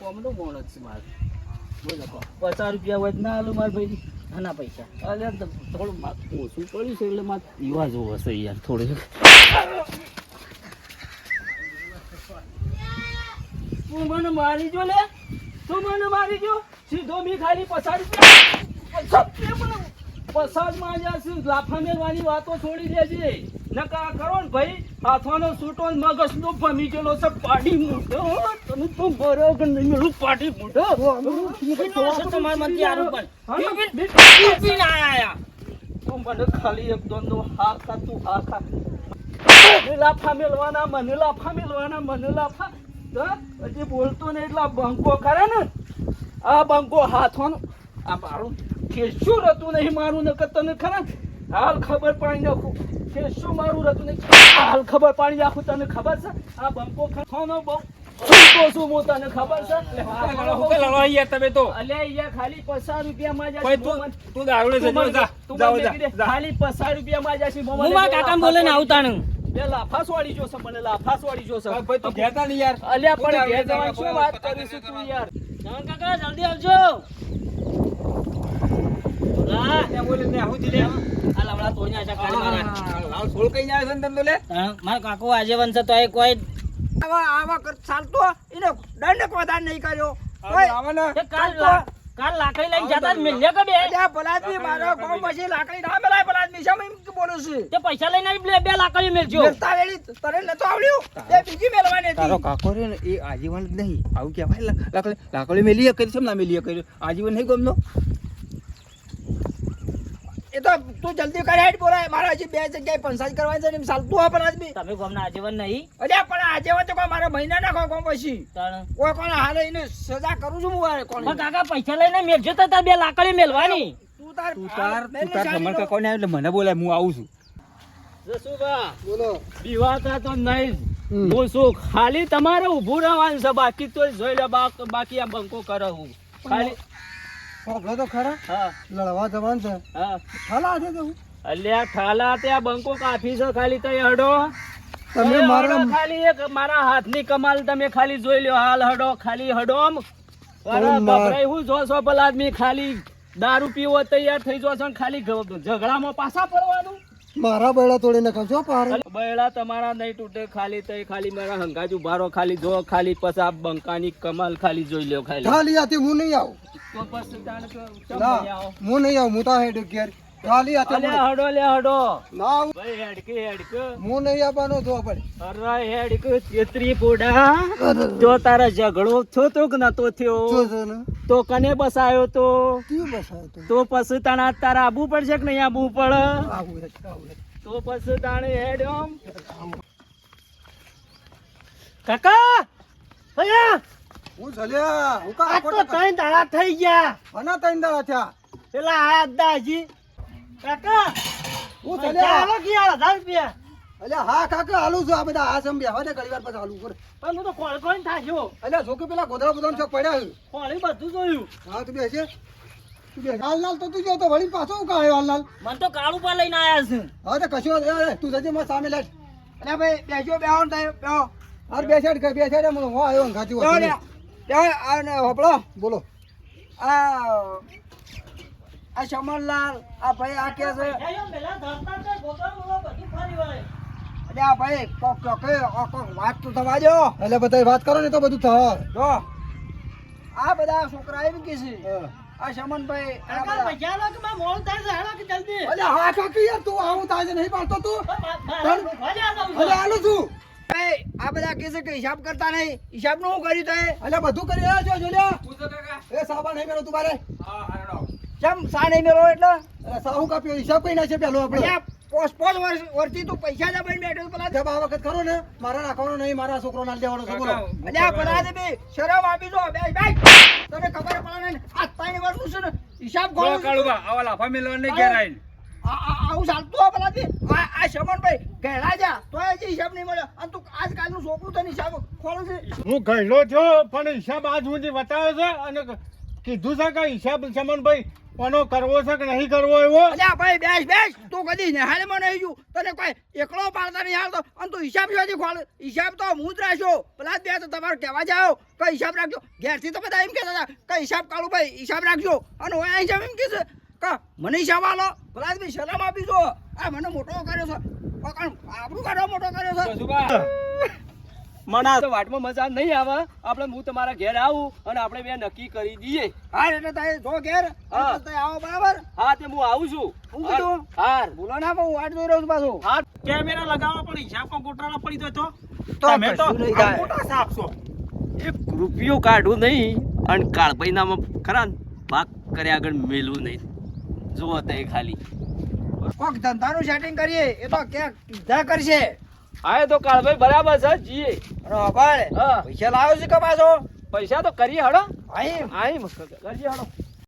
કોમનો માણસ છે મારે. બોલો. પચાસ રૂપિયા હોય ના આલું મારા ભાઈ આના પૈસા. અરે થોડું ઓછું પડ્યું છે એટલે મારે યુવા જોવો હશે યાર થોડું. તું મને મારી જો લે. તું મને મારી જો. સીધો મી ખાલી પચાસ રૂપિયા. મને જશે લાફા મેલવાની વાતો છોડી દેજે. નકા કરો ને ભાઈ હાથવાનો સૂટો મગજ નો ભમી ગયેલો છે પાડી મૂઠો તમે તો બરોબર નહીં મેળું પાડી મૂઠો તમારા આરું પણ આયા તું મને ખાલી એક દોનનો હા ખા તું હા ખા મને લાફા મેલવાના મને લાફા મેલવાના મને લાફા. હજી બોલતો ને એટલા બંકો કરે ને. આ બંકો હાથોનું. આ મારું શું રતું નહીં મારું ને તને ખરા? હાલ ખબર પાડી નાખું. શું મારું રતું નહીં? હાલ ખબર પાડી નાખું તને ખબર છે? આ બંકો ખાનો બહુ બે જોશે મને લાફાસ વાળી જોશે ભાઈ તું ઘેતા નહીં યાર. અલ્યા પણ ઘેર જવાની શું વાત કરીશું તું યાર? કાકા જલ્દી આવજો લા, ત્યાં બોલે ને આવું જ લે. આ લમડા તોડી નાખ્યા કાલે લાકડી ના મેલાય ભલાદમી બોલું છું તે પૈસા લઈને બે- લાકડી મેલજો મેલતા વેળી બીજી મેલવાની તારો કાકો રે એ આજીવન નહીં. આવું કહેવાય, લાકડી લાકડી મેલી કરી છે ના આજીવન નહીં ગમનો એ તો તું જલ્દી કરે હેડ બોલાય. મારા હજી બે જગ્યાએ પંચાયત કરવાની છે ને ચાલતું હોય ભલાદમી તમે ગમના આજીવન નહીં. અરે પણ આજે તો કોઈ મારા મહિના ના કોઈ કોમ પછી? કોઈ કોને હાલે એને સજા કરું છું હું હારે કોને કાકા પૈસા લઈને મેલજો તો તાર બે લાકડી મેલવાની. તું તાર તું તાર તું તાર નિશાની ધમણ નો. કાકો ને એટલે મને બોલાય હું આવું છું. જસુભા, બોલો. બીવાતા તો નહીં. હું શું ખાલી તમારે ઊભું રહેવાનું છે બાકી તો જોઈ લે બાકી આ બંકો કરો હું. ખાલી સાંભળો તો ખરા. હા. લડવા જવાન છે. હા. હાલા છે તો અલ્યા ઠાલા ત્યાં બંકો કાફી છે ખાલી તય હડો. તમે મારા ખાલી એક મારા હાથની કમાલ તમે ખાલી જોઈ લ્યો. હાલ હડો ખાલી હડો આમ. અરે તમે ગભરાઈ હું જો છો ભલા આદમી ખાલી દારૂ પીવો તૈયાર થઈ જો છો ખાલી ઝઘડામાં પાછા પડવાનું. મારા બૈડા તોડી નાખજો પાર બૈડા તમારા નહીં તૂટે ખાલી તઈ ખાલી મારા હંગાજ ઉભારો ખાલી જો ખાલી પછી આ બંકાની કમાલ ખાલી જોઈ લ્યો ખાલી. ખાલી આથી હું નહીં આવું. તો પછી તાણે ચમ આવો? હું નહીં આવું હું તો હેડ ઘેર. ખાલી હાથે હું હડો લે હડો. ના ભાઈ હેડકે હેડકે. હું નહીં આવવાનો તો પડે અરે હેડકે તેત્રી પોડા. જો તારા ઝઘડો થયો તો કે નતો થયો? તો કને બસાયો તો? બસાવ તો? તો પછી તાણા તારા આબુ પડશે કે નહીં આબુ પડે. તો પછી તાણે હેડ કાકા! ભૈયા હું ચલ્યા હું કા આ તો ત્રણ દાડા થઈ ગયા. આના ત્રણ દાડા થયા. પેલા આ દાજી કાકા હું ચાલો હાલો કે યાર હજાર રૂપિયા. અલ્યા હા કાકા હાલું છું. આ બધા આ સમ બેહવા દે ઘણી પછી હાલું કર. પણ હું તો કોણ કોણ થાજો અલ્યા જોકે પેલા ગોધરા બધા ચોક પડ્યા છે. કોણે બધું જોયું. હા તું બેસે. તું બેસ. હાલ લાલ તો તું જો તો વળી પાછો હું કાયો હાલલાલ મને તો કાળું પા લઈને આયા છે. હા તો કશું તું જજે મારા સામે લેટ અલ્યા ભાઈ બેસ્યો બેહો ને બેહો. હા બેસાડ બેસાડ. હું આવ્યો ને હોપળો બોલો. આ આ શમનલાલ આ ભાઈ આ કે છે. અરે આ ભાઈ કોક કોક કોક કોક વાત તો થવા દો. એટલે બધા વાત કરો ને તો બધું થાય જો આ બધા છોકરા એમ કે છે. આ શમનભાઈ આ બધા- અલે હા કાકી યાર તું આવું થાય છે નહીં પાડતો તું. આલું છું. બધા કે છે કે હિસાબ કરતા નહીં. હિસાબનું હું કર્યું તે અલે બધું કરી રહ્યા છો જોલ્યા એ સાબા નહીં મેળો તું મારે કેમ સા નહીં મેળો એટલે? સાહુ કાપ્યો? હિસાબ કઈ નાખે પેલો આપણે? પોસ પોસ વર્ષ વર્ષથી તું પૈસા દબાઈને બેઠો પેલા જબ આ વખત ખરો ને? મારા રાખવાનો નહીં મારા છોકરો ના દેવાનો છે બોલો? અલે આ દે બે શરમ આપી દો બે બે. તને ખબર પડે ને આ ત્રણ વર્ષનું છે ને. હિસાબ ગણો કાળુબા આવા લાફા મેલવાને નહીં ઘેર આવીને. આ- આ- આવું ચાલતું હોય પેલાથી? આ આ શમનભાઈ ઘેડા જા તો હજી હિસાબ નહીં મળ્યો. અને તું આજકાલનું છોકરું તને હિસાબ ખોલું છે? હું ઘેડો છો પણ હિસાબ આજ સુધી બતાવ્યો છે અને કીધું છે કે હિસાબ સમનભાઈ કોનો કરવો છે કે નહીં કરવો એવો? અલ્યા ભાઈ બેસ બેસ. તું કદી નિહાળમાં નહીં જુ તને કોઈ એકલો પાડતા નહીં આવતો. અને તું હિસાબ જોવાથી ખોલ? હિસાબ તો હું જ રાખ્યો પેલા જ બે તો તમારે કહેવા જાઓ. કઈ હિસાબ રાખજો ઘેરથી તો બધા એમ કહેતા હતા કઈ હિસાબ કાળું ભાઈ? હિસાબ રાખજો. અને હું હિસાબ એમ કહેશે કા મને હિસાબ આલો ભાઈ સલામ આપી દો આ મને મોટો કર્યો છે. આપણું કાઢો મોટો કર્યો છે? મના તો વાટમાં મજા નહીં આવે. આપણે હું તમારા ઘેર આવું અને આપણે બે નક્કી કરી દઈએ. હા એટલે તારે જો ઘેર. એટલે આવો બરાબર? હા તે હું આવું છું. હું કીધું? હાર. બોલો ના હું વાટ જોઈ રહ્યો છું પાછું. હા કેમેરા લગાવવા પણ હિસાબ કો ગોટાળા પડી જાય તો. તો તમે તો. મોટા સાપ છો. એક રૂપિયો કાઢવું નહીં અને કાળભાઈનામાં ખરા ભાગ કર્યા આગળ મેલું નહીં. જુઓ તે ખાલી. કોક ધંધાનું સેટિંગ કરીએ એ તો ક્યાંક કીધા કરશે. હા એ તો કાળભાઈ બરાબર છે જીએ. હા. પૈસા લાવ્યો છે કે પાછો? પૈસા તો કરીએ હડો આઈ. આઈ કરીએ હડો